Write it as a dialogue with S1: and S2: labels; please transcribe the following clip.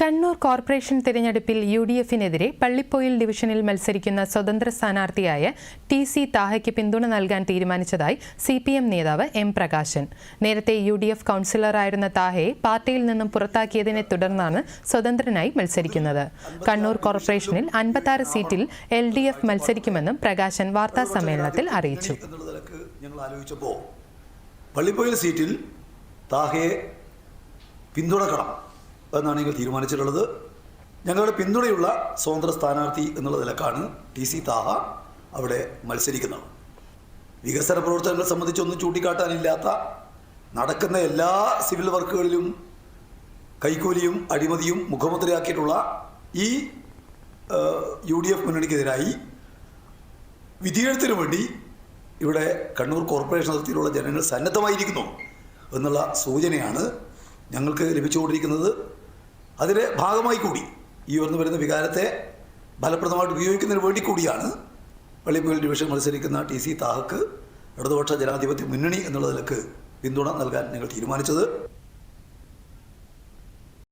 S1: Kannur corporation തിരഞ്ഞെടുപ്പിൽ U D എഫിനെതിരെ പള്ളിപ്പൊയിൽ ഡിവിഷനിൽ മത്സരിക്കുന്ന സ്വതന്ത്ര സ്ഥാനാർത്ഥിയായ ടി സി താഹയ്ക്ക് പിന്തുണ നൽകാൻ തീരുമാനിച്ചതായി സി പി എം നേതാവ് എം പ്രകാശൻ. നേരത്തെ യു ഡി എഫ് കൗൺസിലറായിരുന്ന താഹയെ പാർട്ടിയിൽ നിന്നും പുറത്താക്കിയതിനെ തുടർന്നാണ് സ്വതന്ത്രനായി മത്സരിക്കുന്നത്. കണ്ണൂർ കോർപ്പറേഷനിൽ അൻപത്താറ് സീറ്റിൽ എൽ ഡി എഫ് മത്സരിക്കുമെന്നും പ്രകാശൻ വാർത്താ സമ്മേളനത്തിൽ അറിയിച്ചു.
S2: പള്ളിപ്പൊയിൽ സീറ്റിൽ താഹയെ പിന്തുണക്കണം. എന്നാണ് ഞങ്ങൾ തീരുമാനിച്ചിട്ടുള്ളത്. ഞങ്ങളുടെ പിന്തുണയുള്ള സ്വതന്ത്ര സ്ഥാനാർത്ഥി എന്നുള്ള നിലക്കാണ് ടി സി താഹ അവിടെ മത്സരിക്കുന്നത്. വികസന പ്രവർത്തനങ്ങളെ സംബന്ധിച്ചൊന്നും ചൂണ്ടിക്കാട്ടാനില്ലാത്ത നടക്കുന്ന എല്ലാ സിവിൽ വർക്കുകളിലും കൈക്കൂലിയും അഴിമതിയും മുഖമുദ്രയാക്കിയിട്ടുള്ള ഈ യു ഡി എഫ് മുന്നണിക്കെതിരായി വിധിയെഴുത്തിനു വേണ്ടി ഇവിടെ കണ്ണൂർ കോർപ്പറേഷൻ അതിർത്തിയിലുള്ള ജനങ്ങൾ സന്നദ്ധമായിരിക്കുന്നു എന്നുള്ള സൂചനയാണ് ഞങ്ങൾക്ക് ലഭിച്ചുകൊണ്ടിരിക്കുന്നത് അതിലെ ഭാഗമായി കൂടി ഈ ഉയർന്നു വരുന്ന വികാരത്തെ ഫലപ്രദമായിട്ട് ഉപയോഗിക്കുന്നതിന് വേണ്ടി കൂടിയാണ് പള്ളിപ്പുകൾ ഡിവിഷൻ മത്സരിക്കുന്ന ടി സി താഹക്ക് ഇടതുപക്ഷ ജനാധിപത്യ മുന്നണി എന്നുള്ള നിലയ്ക്ക് പിന്തുണ നൽകാൻ ഞങ്ങൾ തീരുമാനിച്ചത്.